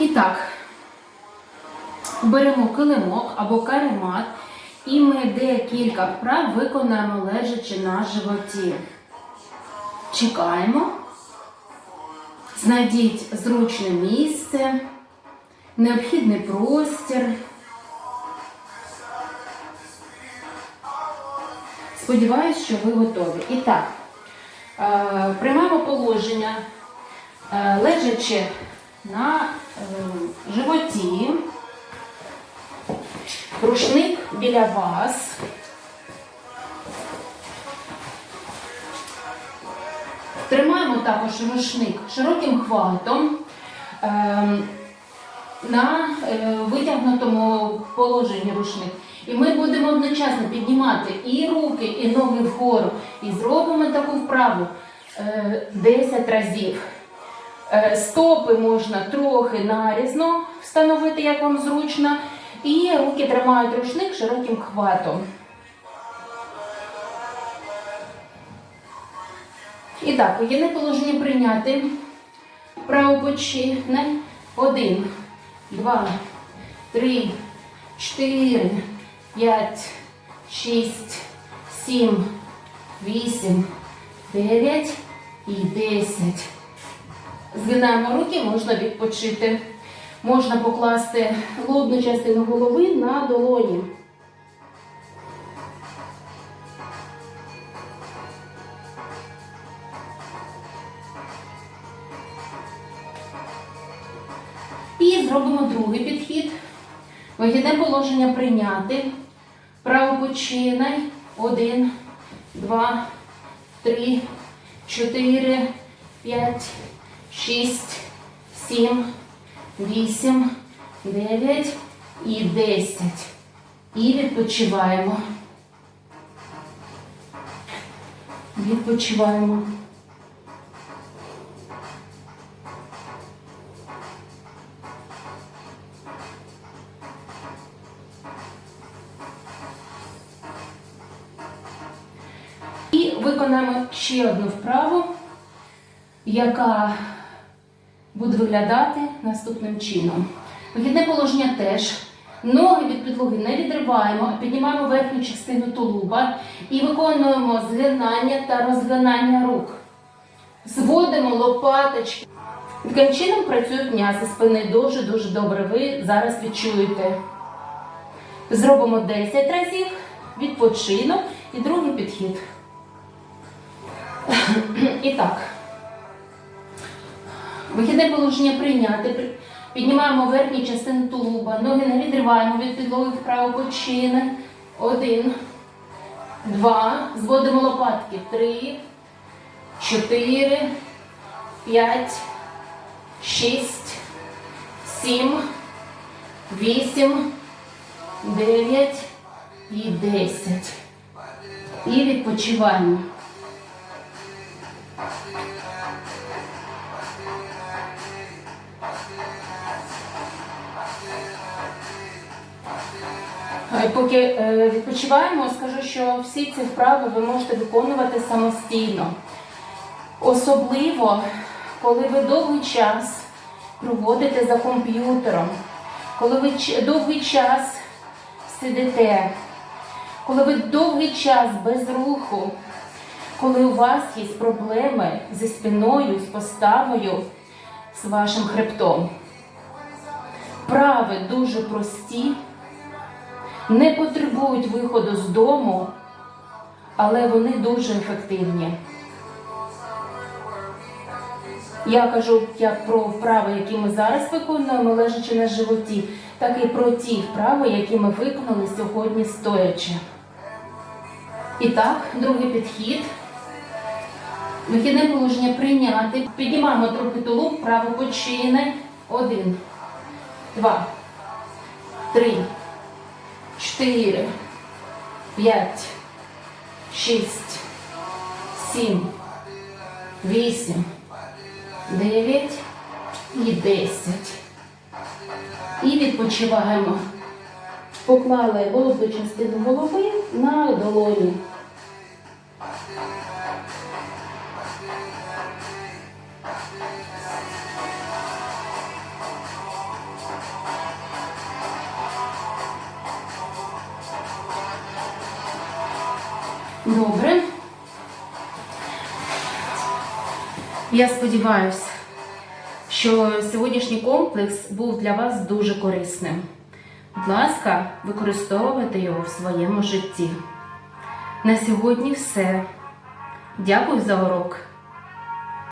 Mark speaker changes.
Speaker 1: І так, беремо килимок або каремат, і ми декілька вправ виконаємо лежачи на животі. Чекаємо. Знайдіть зручне місце, необхідний простір. Сподіваюсь, що ви готові. І так, е, приймаємо положення, е, лежачи на е, животі, рушник біля вас. Тримаємо також рушник широким хватом е, на е, витягнутому положенні рушник. І ми будемо одночасно піднімати і руки, і ноги вгору. І зробимо таку вправу е, 10 разів. Е, Стопи можна трохи нарізно встановити, як вам зручно. І руки тримають рушник широким хватом. І так, вигідне положення прийняти. Правопочинне. Один, два, три, чотири, п'ять, шість, сім, вісім, дев'ять і десять. Згинаємо руки, можна відпочити. Можна покласти лобну частину голови на долоні. І зробимо другий підхід. Вихідне положення прийняти. Правопочинай. Один, два, три, чотири, п'ять, шість, сім, вісім, дев'ять і десять. І відпочиваємо. Відпочиваємо. І виконаємо ще одну вправу, яка буде виглядати наступним чином. Вихідне положення теж. Ноги від підлоги не відриваємо, піднімаємо верхню частину тулуба і виконуємо згинання та розгинання рук. Зводимо лопаточки. Таким чином працюють м'язи спини дуже-дуже добре. Ви зараз відчуєте. Зробимо 10 разів, відпочинок і другий підхід. І так. Вихідне положення прийняти. Піднімаємо верхню частину тулуба, ноги не відриваємо від підлоги вправо почини. Один, два. Зводимо лопатки. Три, чотири, п'ять, шість, сім, вісім, дев'ять і десять. І відпочиваємо. Поки е, відпочиваємо, скажу, що всі ці вправи ви можете виконувати самостійно. Особливо, коли ви довгий час проводите за комп'ютером, коли ви довгий час сидите, коли ви довгий час без руху, коли у вас є проблеми зі спиною, з поставою, з вашим хребтом. Вправи дуже прості не потребують виходу з дому, але вони дуже ефективні. Я кажу як про вправи, які ми зараз виконуємо, лежачи на животі, так і про ті вправи, які ми виконали сьогодні стоячи. І так, другий підхід. Вихідне положення прийняти. Піднімаємо трохи тулуб, право почини. Один, два, три, чотири, п'ять, шість, сім, вісім, дев'ять і десять. І відпочиваємо. Поклали лобну частину голови на долоні. Добре. Я сподіваюся, що сьогоднішній комплекс був для вас дуже корисним. Будь ласка, використовуйте його в своєму житті. На сьогодні все. Дякую за урок.